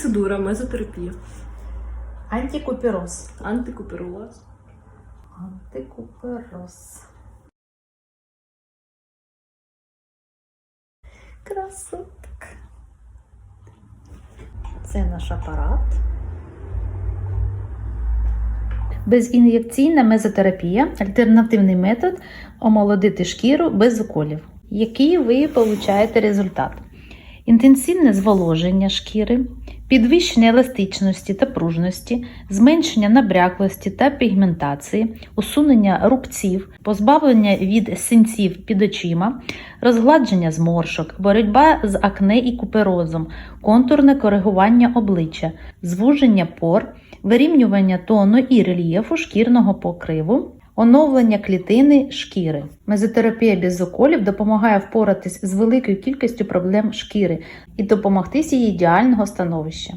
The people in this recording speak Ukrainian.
процедура, мезотерапія, Антикупероз. антикупероз. Антикупероз. Красотка. Це наш апарат. Безін'єкційна мезотерапія альтернативний метод омолодити шкіру без уколів. Який ви получаєте результат? Інтенсивне зволоження шкіри, підвищення еластичності та пружності, зменшення набряклості та пігментації, усунення рубців, позбавлення від синців під очима, розгладження зморшок, боротьба з акне і куперозом, контурне коригування обличчя, звуження пор, вирівнювання тону і рельєфу шкірного покриву. Оновлення клітини шкіри. Мезотерапія без уколів допомагає впоратись з великою кількістю проблем шкіри і допомогти її ідеального становища.